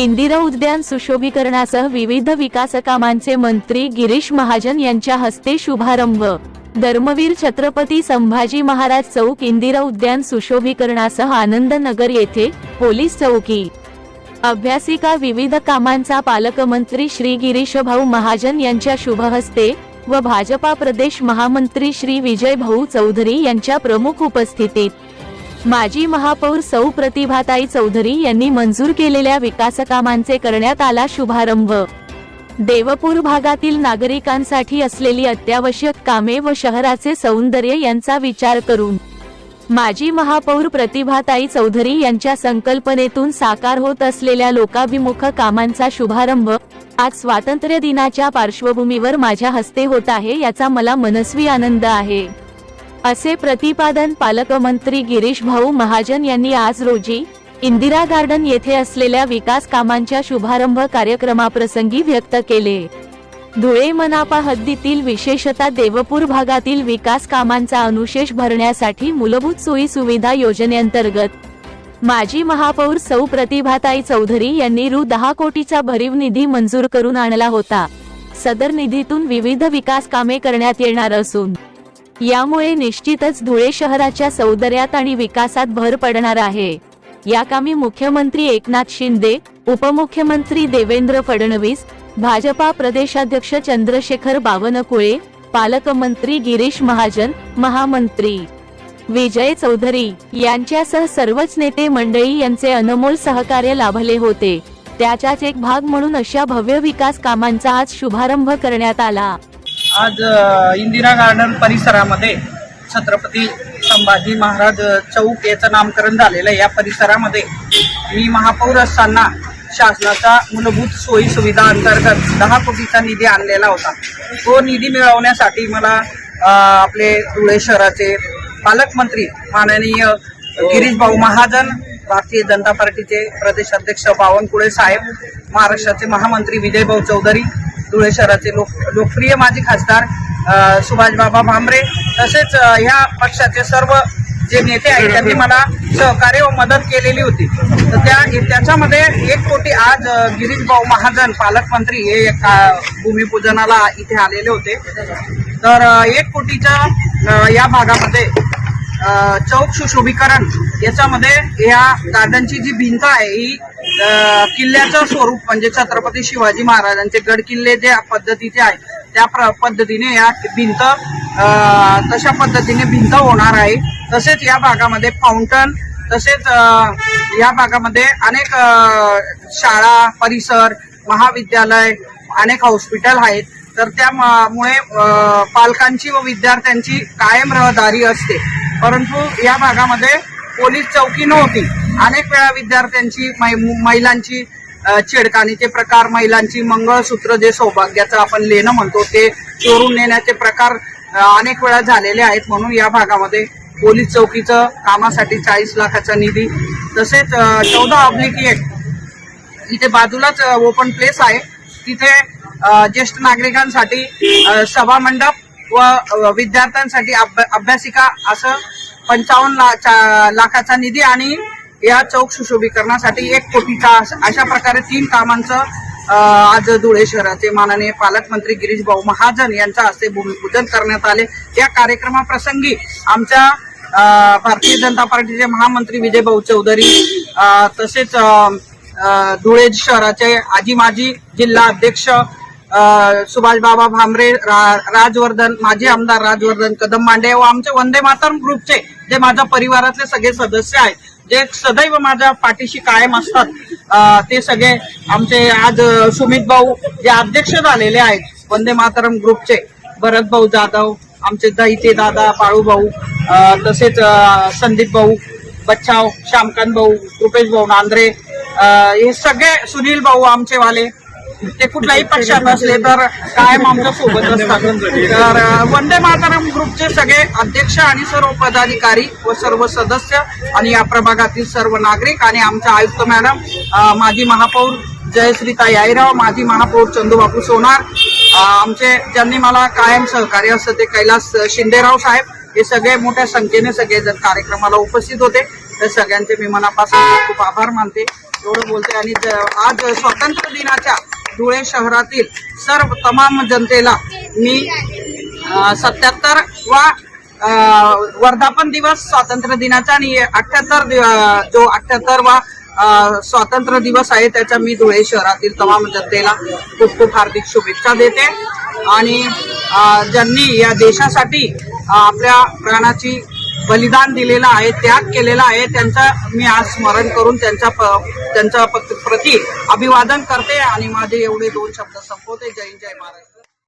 इंदिरा उद्यान सुशोभीकरणासह विविध विकास कामांचे मंत्री गिरीश महाजन यांच्या हस्ते शुभारंभ. धर्मवीर छत्रपती संभाजी महाराज चौक इंदिरा उद्यान सुशोभीकरणासह आनंदनगर येथे पोलीस चौकी. अभ्यासिका विविध कामांचा पालकमंत्री श्री गिरीश भाऊ महाजन यांच्या शुभ हस्ते व भाजपा प्रदेश महामंत्री श्री विजय भाऊ चौधरी यांच्या प्रमुख उपस्थितीत माजी महापौर सौ प्रतिभाताई चौधरी यांनी मंजूर केलेल्या विकासकामांचे करण्यात आला शुभारंभ. देवपूर भागातील नागरिकांसाठी असलेली अत्यावश्यक कामे व शहराचे सौंदर्य यांचा विचार करून माजी महापौर प्रतिभाताई चौधरी यांच्या संकल्पनेतून साकार होत असलेल्या लोकाभिमुख कामांचा शुभारंभ आज स्वातंत्र्य दिनाच्या पार्श्वभूमीवर माझ्या हस्ते होत आहे याचा मला मनस्वी आनंद आहे. असे प्रतिपादन पालकमंत्री गिरीश भाऊ महाजन यांनी आज रोजी इंदिरा गार्डन येथे असलेल्या विकास कामांच्या शुभारंभ कार्यक्रमाप्रसंगी व्यक्त केले. धुळे मनापा हद्दीतील विशेषतः देवपूर भागातील विकास कामांचा अनुशेष भरण्यासाठी मूलभूत सोयी सुविधा योजनेअंतर्गत माजी महापौर सौ प्रतिभाताई चौधरी यांनी रु. दहा कोटीचा भरीव निधी मंजूर करून आणला होता. सदर निधीतून विविध विकास कामे करण्यात येणार असून यामुळे निश्चितच धुळे शहराच्या सौंदर्यात आणि विकासात भर पडणार आहे. या कामी मुख्यमंत्री एकनाथ शिंदे उपमुख्यमंत्री देवेंद्र फडणवीस भाजपा प्रदेशाध्यक्ष चंद्रशेखर बावनकुळे पालकमंत्री गिरीश महाजन महामंत्री विजय चौधरी यांच्यासह सर्वच नेते मंडळी यांचे अनमोल सहकार्य लाभले होते. त्याचाच एक भाग म्हणून अशा भव्य विकास कामांचा आज शुभारंभ करण्यात आला. आज इंदिरा गार्डन परिसरामध्ये छत्रपती संभाजी महाराज चौक याचं नामकरण झालेलं आहे. या परिसरामध्ये मी महापौर असताना शासनाचा मूलभूत सोयी सुविधा अंतर्गत दहा कोटीचा निधी आणलेला होता. तो निधी मिळवण्यासाठी मला आपले धुळे शहराचे पालकमंत्री माननीय गिरीश भाऊ महाजन भारतीय जनता पार्टीचे प्रदेशाध्यक्ष बावनकुळे साहेब महाराष्ट्राचे महामंत्री विजयभाऊ चौधरी धुळे शहराचे लोक लोकप्रिय माजी खासदार सुभाषबाबा भांबरे तसेच ह्या पक्षाचे सर्व जे नेते आहेत त्यांनी मला सहकार्य व मदत केलेली होती. तर त्या त्याच्यामध्ये एक कोटी आज अ, गिरीश भाऊ महाजन पालकमंत्री हे एका भूमिपूजनाला इथे आलेले होते. तर एक कोटीच्या या भागामध्ये चौक सुशोभीकरण याच्यामध्ये या गार्डनची जी भिंत आहे ही किल्ल्याचं स्वरूप म्हणजे छत्रपती शिवाजी महाराजांचे गड किल्ले ज्या पद्धतीचे आहे त्या प्र- पद्धतीने या भिंत तशा पद्धतीने भिंत होणार आहे. तसेच या भागामध्ये फाउंटन तसेच या भागामध्ये अनेक शाळा परिसर महाविद्यालय अनेक हॉस्पिटल आहेत. तर त्यामुळे पालकांची व विद्यार्थ्यांची कायम रहदारी असते. परंतु या भागामध्ये पोलीस चौकी नव्हती. अनेक वेळा विद्यार्थ्यांची मै- महिलांची छेडखानीचे प्रकार महिलांची मंगळसूत्र जे सौभाग्याचं आपण लेणं म्हणतो ते चोरून नेण्याचे प्रकार अनेक वेळा झालेले आहेत. म्हणून या भागामध्ये पोलीस चौकीचं कामासाठी चाळीस लाखाचा निधी तसेच चौदा अब्लिक एक इथे बाजूलाच ओपन प्लेस आहे. तिथे ज्येष्ठ नागरिकांसाठी सभामंडप व विद्यार्थ्यांसाठी अभ्या- अभ्यासिका असं पंचावन्न चा- लाखाचा निधी आणि या चौक सुशोभीकरणासाठी एक कोटीचा अशा प्रकारे तीन कामांचं आज धुळे शहराचे माननीय पालकमंत्री गिरीश भाऊ महाजन यांच्या हस्ते भूमिपूजन करण्यात आले. या कार्यक्रमाप्रसंगी आमच्या भारतीय जनता पार्टीचे महामंत्री विजय भाऊ चौधरी तसेच धुळे शहराचे आजी माजी जिल्हा अध्यक्ष सुभाष बाबा भामरे रा- राजवर्धन माजी आमदार राजवर्धन कदम मांडे व आमचे वंदे मातरम ग्रुपचे जे माझ्या परिवारातले सगळे सदस्य आहेत जे सदैव माझ्या पाठीशी कायम असतात ते सगळे आमचे आज सुमित भाऊ जे अध्यक्ष झालेले आहेत वंदे मातरम ग्रुपचे भरत भाऊ जाधव आमचे दैते दादा बाळू भाऊ तसेच संदीप भाऊ बच्चाव श्यामकांत भाऊ रुपेश भाऊ नांद्रे हे सगळे सुनील भाऊ आमचे वाले ते कुठल्याही पक्षात असले तर कायम आमच्यासोबत असतात. तर वंदे मातरम ग्रुपचे सगळे अध्यक्ष आणि सर्व पदाधिकारी व सर्व सदस्य आणि या प्रभागातील सर्व नागरिक आणि आमच्या आयुक्त मॅडम माजी महापौर जयश्रीता याईराव माजी महापौर चंदूबापू सोनार आमचे ज्यांनी मला कायम सहकार्य असतं ते कैलास शिंदेराव साहेब हे सगळे मोठ्या संख्येने सगळेजण कार्यक्रमाला उपस्थित होते. तर सगळ्यांचे मी मनापासून खूप आभार मानते. एवढं बोलते आणि आज स्वातंत्र्य दिनाच्या धुळे शहरातील सर्व तमाम जनतेला मी सत्याहत्तर वा वर्धापन दिवस स्वातंत्र्य दिनाचा आणि अठ्याहत्तर जो अठ्याहत्तर वा स्वातंत्र्य दिवस आहे त्याच्या मी धुळे शहरातील तमाम जनतेला खूप खूप हार्दिक शुभेच्छा देते. आणि ज्यांनी या देशासाठी आपल्या प्राणाची बलिदान दिलेलं आहे त्याग केलेला आहे. त्यांचा मी आज स्मरण करून त्यांच्या प- त्यांच्या प्रति प्रती अभिवादन करते आणि माझे एवढे दोन शब्द संपवते. जय जय महाराष्ट्र.